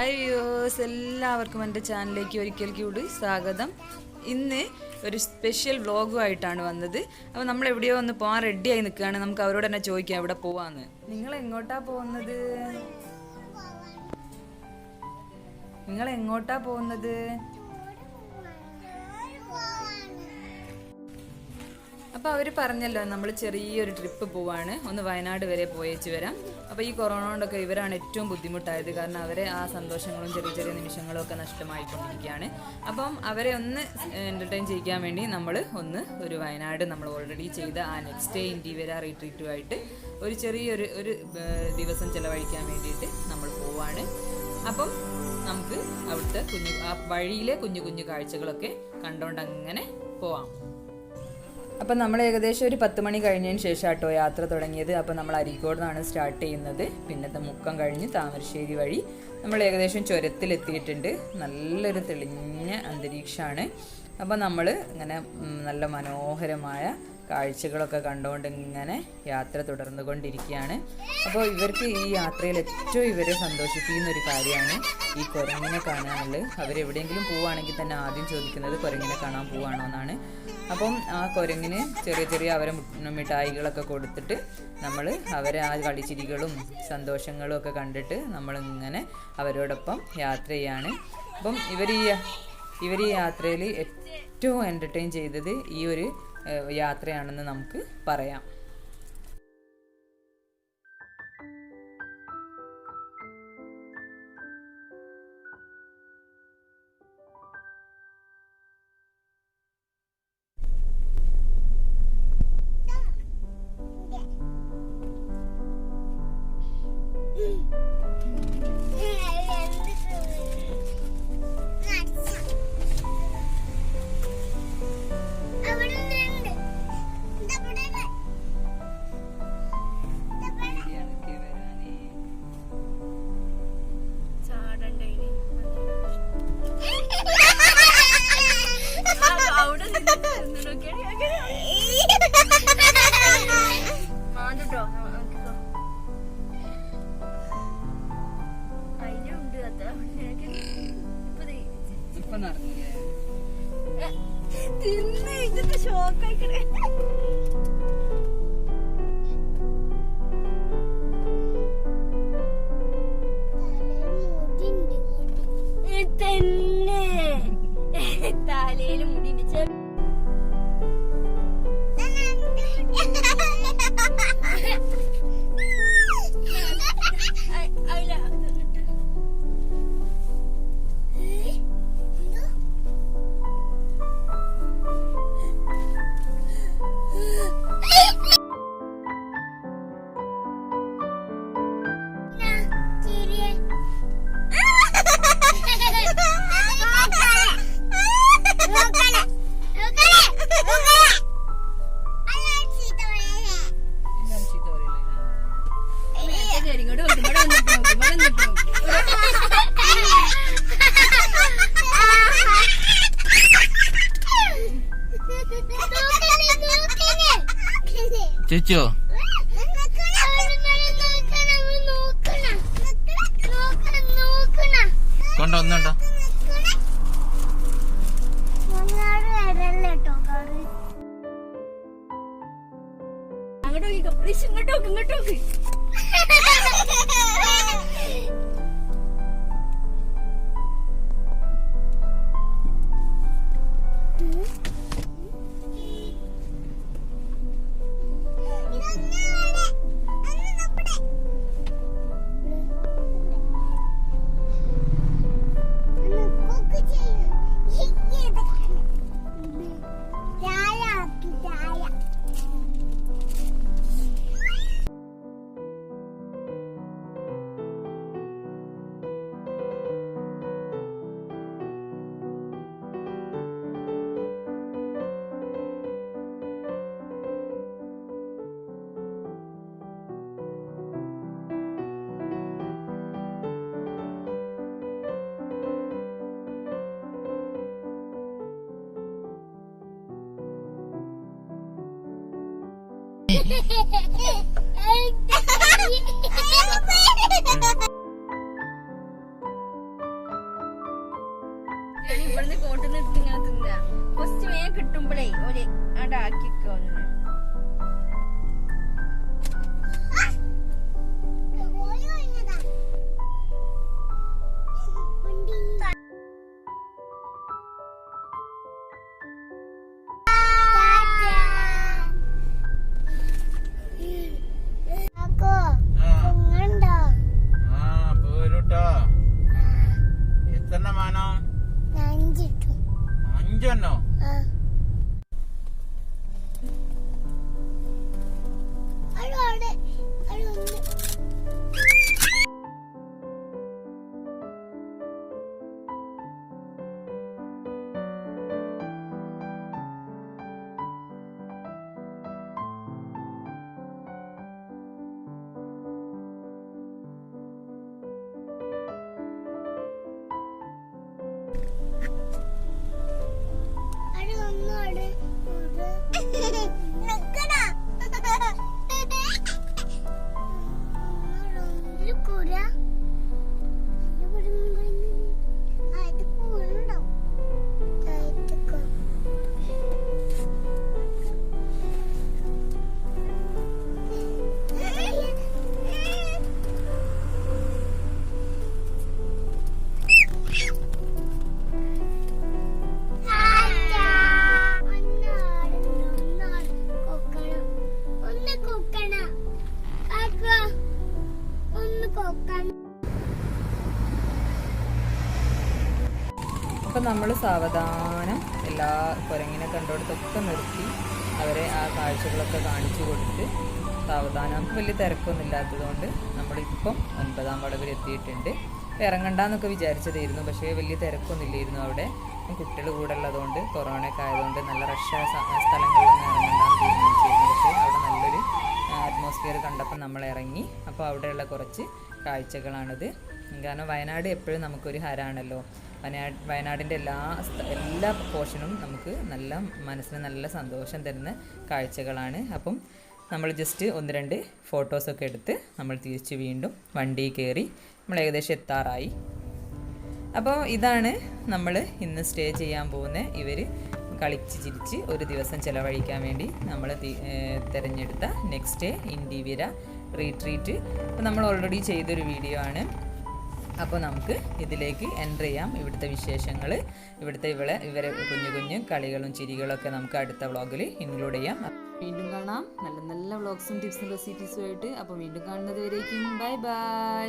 അയ്യോസ് എല്ലാവർക്കും എന്റെ ചാനലിലേക്ക് ഒരിക്കൽ കൂടി സ്വാഗതം. ഇന്ന് ഒരു സ്പെഷ്യൽ വ്ളോഗുമായിട്ടാണ് വന്നത്. അപ്പോൾ നമ്മൾ എവിടെയോ ഒന്ന് പോകാൻ റെഡിയായി നിൽക്കുകയാണ്. നമുക്ക് അവരോട് തന്നെ ചോദിക്കാം എവിടെ പോവാന്ന്. നിങ്ങൾ എങ്ങോട്ടാ പോകുന്നത്? നിങ്ങൾ എങ്ങോട്ടാ പോകുന്നത്? അപ്പോൾ അവർ പറഞ്ഞല്ലോ നമ്മൾ ചെറിയൊരു ട്രിപ്പ് പോവാണ്. ഒന്ന് വയനാട് വരെ പോയേച്ച് വരാം. അപ്പോൾ ഈ കൊറോണ കൊണ്ടൊക്കെ ഇവരാണ് ഏറ്റവും ബുദ്ധിമുട്ടായത്. കാരണം അവരെ ആ സന്തോഷങ്ങളും ചെറിയ ചെറിയ നിമിഷങ്ങളും ഒക്കെ നഷ്ടമായിക്കൊണ്ടിരിക്കുകയാണ്. അപ്പം അവരെ ഒന്ന് എന്റർടൈൻ ചെയ്യിക്കാൻ വേണ്ടി നമ്മൾ ഒന്ന് ഒരു വയനാട് നമ്മൾ ഓൾറെഡി ചെയ്ത ആ നെക്സ്റ്റ് ഡേ ഇന്റീവിയർ റീട്രീറ്റുമായിട്ട് ഒരു ചെറിയൊരു ഒരു ദിവസം ചിലവഴിക്കാൻ വേണ്ടിയിട്ട് നമ്മൾ പോവാണ്. അപ്പം നമുക്ക് അവിടുത്തെ കുഞ്ഞു ആ വഴിയിലെ കുഞ്ഞു കുഞ്ഞു കാഴ്ചകളൊക്കെ കണ്ടുകൊണ്ട് അങ്ങനെ പോവാം. അപ്പം നമ്മൾ ഏകദേശം ഒരു പത്ത് മണി കഴിഞ്ഞതിന് ശേഷം കേട്ടോ യാത്ര തുടങ്ങിയത്. അപ്പം നമ്മൾ അരീക്കോട് നിന്നാണ് സ്റ്റാർട്ട് ചെയ്യുന്നത്. പിന്നത്തെ മുക്കം കഴിഞ്ഞ് താമരശ്ശേരി വഴി നമ്മൾ ഏകദേശം ചുരത്തിലെത്തിയിട്ടുണ്ട്. നല്ലൊരു തെളിഞ്ഞ അന്തരീക്ഷമാണ്. അപ്പം നമ്മൾ ഇങ്ങനെ നല്ല മനോഹരമായ കാഴ്ചകളൊക്കെ കണ്ടുകൊണ്ട് ഇങ്ങനെ യാത്ര തുടർന്നു കൊണ്ടിരിക്കുകയാണ് അപ്പോൾ ഇവർക്ക് ഈ യാത്രയിൽ ഏറ്റവും ഇവരെ സന്തോഷിപ്പിക്കുന്ന ഒരു കാര്യമാണ് ഈ കുരങ്ങിനെ കാണാനുള്ളത്. അവരെവിടെയെങ്കിലും പോവുകയാണെങ്കിൽ തന്നെ ആദ്യം ചോദിക്കുന്നത് കുരങ്ങിനെ കാണാൻ പോവുകയാണോ എന്നാണ്. അപ്പം ആ കുരങ്ങിന് ചെറിയ ചെറിയ അവരെ മിഠായികളൊക്കെ കൊടുത്തിട്ട് നമ്മൾ അവരെ ആ കളിച്ചിരികളും സന്തോഷങ്ങളും ഒക്കെ കണ്ടിട്ട് നമ്മളിങ്ങനെ അവരോടൊപ്പം യാത്ര ചെയ്യാണ്. അപ്പം ഇവർ ഈ ഇവർ ഈ യാത്രയിൽ ഏറ്റവും എന്റർടൈൻ ചെയ്തത് ഈ ഒരു യാത്രയാണെന്ന് നമുക്ക് പറയാം. ഇപ്പൊ നടന്നില്ലേ ഷോക്കായിക്കണേ തന്നെ തലയിൽ മുടിണ്ട് ചേച്ചിയോ? കൊണ്ടോ ഒന്നുണ്ടോ? അങ്ങോട്ടോ ഇങ്ങോട്ടോ ഇങ്ങോട്ടോ ഇങ്ങോട്ട് നോക്ക്, ഇങ്ങോട്ട് ഇവിടുന്ന് കോട്ടുന്നിട്ട് ഇങ്ങനെ തിന്നാ ഫസ്റ്റ് വേഗം കിട്ടുമ്പോഴേ ഒരു അടാക്കിക്കൊന്ന് അഞ്ചെണ്ണോ ഒന്ന് നമ്മൾ സാവധാനം എല്ലാ കുരങ്ങിനെ കണ്ടോടത്തൊക്കെ നിർത്തി അവരെ ആ കാഴ്ചകളൊക്കെ കാണിച്ചു കൊടുത്ത് സാവധാനം. വലിയ തിരക്കൊന്നും ഇല്ലാത്തതുകൊണ്ട് നമ്മളിപ്പം ഒൻപതാം വളവിൽ എത്തിയിട്ടുണ്ട്. ഇറങ്ങണ്ടെന്നൊക്കെ വിചാരിച്ചതായിരുന്നു പക്ഷേ വലിയ തിരക്കൊന്നും ഇല്ലായിരുന്നു അവിടെ കുട്ടികൾ കൂടെ ഉള്ളതുകൊണ്ട് കൊറോണയൊക്കെ ആയതുകൊണ്ട് നല്ല റഷ് സ്ഥലങ്ങളിലൊന്നും ഇറങ്ങണ്ടെന്ന് തീരുമാനിച്ചിരുന്നു. പക്ഷേ അവിടെ നല്ലൊരു അറ്റ്മോസ്ഫിയർ കണ്ടപ്പോൾ നമ്മൾ ഇറങ്ങി. അപ്പോൾ അവിടെയുള്ള കുറച്ച് കാഴ്ചകളാണിത്. കാരണം വയനാട് എപ്പോഴും നമുക്കൊരു ഹരാണല്ലോ. വയനാട് വയനാടിന്റെ എല്ലാ എല്ലാ പോർഷനും നമുക്ക് നല്ല മനസ്സിന് നല്ല സന്തോഷം തരുന്ന കാഴ്ചകളാണ്. അപ്പം നമ്മൾ ജസ്റ്റ് ഒന്ന് രണ്ട് ഫോട്ടോസൊക്കെ എടുത്ത് നമ്മൾ തിരിച്ച് വീണ്ടും വണ്ടി കയറി നമ്മൾ ഏകദേശം എത്താറായി. അപ്പോൾ ഇതാണ് നമ്മൾ ഇന്ന് സ്റ്റേ ചെയ്യാൻ പോകുന്ന ഇവർ കളിച്ച് ചിരിച്ച് ഒരു ദിവസം ചിലവഴിക്കാൻ വേണ്ടി നമ്മൾ തിരഞ്ഞെടുത്ത നെക്സ്റ്റ് ഡേ ഇൻഡിവിര റീട്രീറ്റ് അപ്പോൾ നമ്മൾ ഓൾറെഡി ചെയ്തൊരു വീഡിയോ ആണ്. അപ്പോൾ നമുക്ക് ഇതിലേക്ക് എന്റർ ചെയ്യാം. ഇവിടുത്തെ വിശേഷങ്ങൾ ഇവിടുത്തെ ഇവിടെ ഇവരെ കുഞ്ഞു കുഞ്ഞു കളികളും ചിരികളൊക്കെ നമുക്ക് അടുത്ത വ്ളോഗിൽ ഇൻക്ലൂഡ് ചെയ്യാം. വീണ്ടും കാണാം. നല്ല നല്ല വ്ളോഗ്സും ടിപ്സും റെസിപ്പീസും ആയിട്ട് അപ്പോൾ വീണ്ടും കാണുന്നത് വരേക്കും. Bye bye